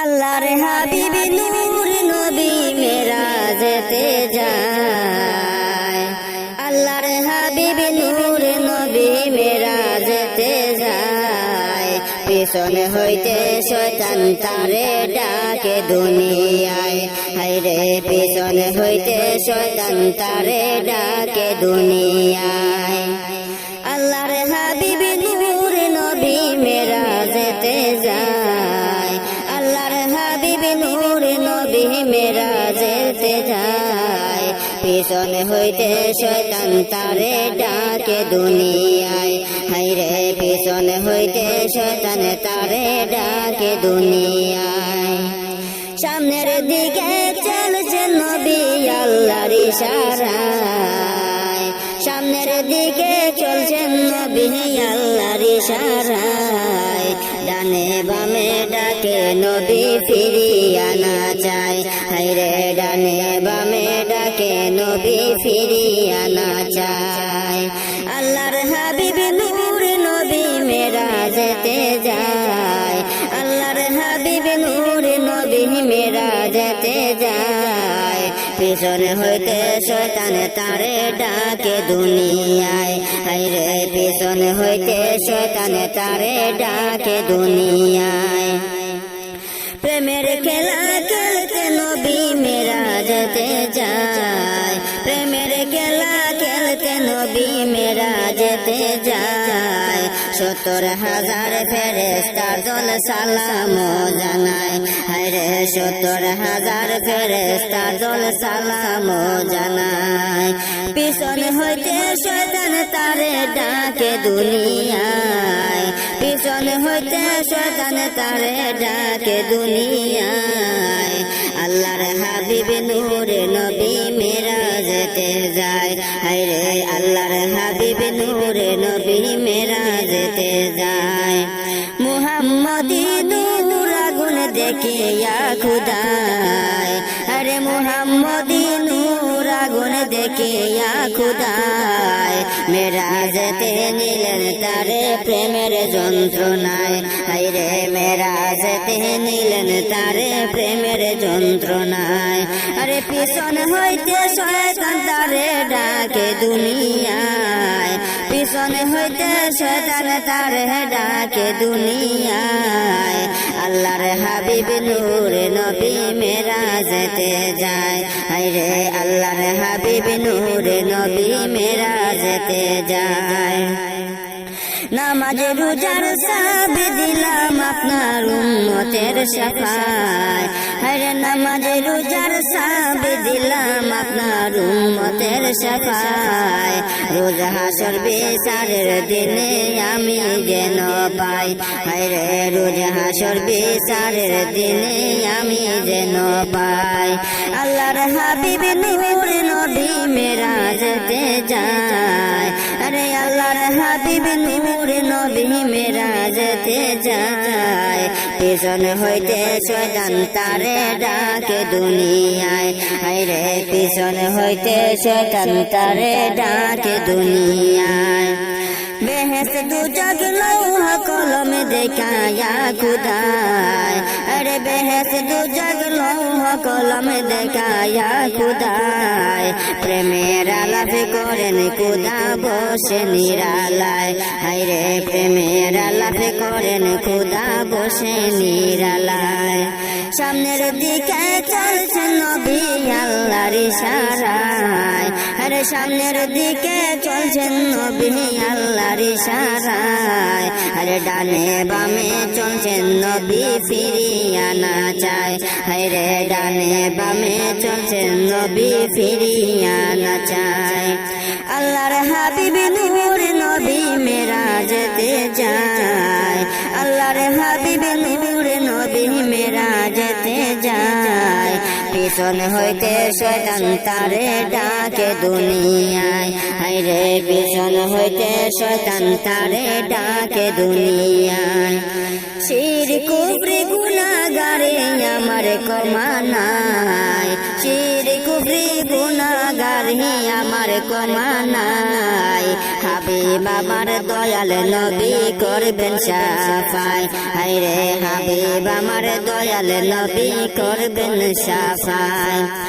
আল্লাহর হাবিব নূর নবী মেরা যেতে যায়। আল্লাহর হাবিব নূর নবী মেরা যেতে যায়। পিছনে হইতে শয়তান তারে ডাকে দুনিয়ায়। হাইরে পিছনে হইতে শয়তান তারে ডাকে দুনিয়ায়। আল্লাহর হাবিব নূর নবী মেরা যেতে যায়। মেরা যেতে যায়। পিছনে হইতে শয়তান তারে ডাকে দুনিয়ায়। হাইরে পিছনে হইতে শয়তান তারে ডাকে দুনিয়ায়। সামনের দিকে চলছে নবী আল্লাহর ইশারায়। সামনের দিকে চলছে নবী আল্লাহর ইশারায়। ডানে বামে ডাকে নবী ফিরিয়ে আনা চায়। হাইরে ডানে বামে ডাকে নবী ফিরিয়ে আনা চায়। আল্লাহর হাবিব নূর নবী মেরা যেতে যায়। আল্লাহর হাবিব নূর নবী মেরা যেতে যায়। পিছনে হইতে শয়তান তারে ডাকে দুনিয়ায়। হাইরে পিছনে হইতে শয়তান তারে ডাকে দুনিয়ায়। প্রেমের খেলা খেলতে নবী মেরা যেতে যায়। প্রেমের খেলা খেলতে নবী মেরা যেতে যায়। সত্তর হাজার ফেরেস্তার দল সালাম জানায় হায়রে সত্তর হাজার ফেরেস্তার দল সালাম জানায় পিছনে হইতে শয়তান তারে ডাকে পিছন হইতে শয়তান তারে ডাকে দুনিয়ায়। আল্লাহর হাবিব নূরে নবী মেরা যেতে যায়। হায়রে আল্লাহর হাবিব নূরে নবী মেরা যেতে যায়। মুহাম্মদি নূর আগুন দেখে খুদায়। আরে মুহাম্মদি নূর আগুন দেখে খুদায়। মেরা যেতে নিলেন তারে প্রেমের যন্ত্রণায়। হাইরে মেরা যেতে নিলেন তারে প্রেমের যন্ত্রণায়। আরে পিছন হইতে শয়তান তারে ডাকে দুনিয়ায়। পিছন হইতে শয়তান তারে ডাকে দুনিয়ায়। আল্লাহর হাবিব নূর নবী মেরা যেতে যায়। হাইরে আল্লাহর হাবিব নূর নবী মেরা যেতে যায়। নামাজ রোজার সাবে দিলাম আপনার উম্মতের সাফায়। হরে নামাজ রোজার সব দিলাম আপনার উম্মতের সাফায় রোজ হাসর বিচারের দিনে আমি যেন পাই। হরে রোজ হাসর বিচারের দিনে আমি যেন পাই। আল্লাহর হাবিব নূর নবী মেরা যেতে যায়। আরে আল্লাহর হাবিব নূর নবী মেরা যেতে যায়। পিছন হইতে শয়তান তারে ডাকে দুনিয়ায়। হাইরে পিছন হইতে শয়তান তারে ডাকে দুনিয়ায়। বেহেস দু জগ লৌহ কলম দেখায়া খুদায়। আরে বেহেস দু জগ লৌহ কলম দেখায়া খুদায় প্রেমের আলাপ করেন কুদা বসে নিরালায়। হাইরে প্রেমের আলাপ করেন খুদা বসে নিরালায়। সামনের দিকে চলছে নবী আল্লাহর ইশারায়। আরে, সামনের দিকে চলছে নবী আল্লাহর ইশারায়। আরে, ডানে বামে চলছে নবী ফিরিয়ে আনা চায় হাইরে ডানে বামে চলছে নবী, ফিরিয়ে আনা চায় আল্লাহর হাবিব নূর নবী মেরা যেতে যায়। আল্লাহর হাবিব নূর নবী মেরা পিছন হইতে শয়তান তারে ডাকে দুনিয়ায়। হাইরে পিছন হইতে শয়তান তারে ডাকে দুনিয়ায়। শির কুবরি গুণাগারে আমার কমানায় কুবরি গুনাগারে আমার কমানাই। হাবি বাবার দয়াল নবী করবেন সাফাই। হাইরে হাবি আমার দয়াল নবী করবেন সাফাই।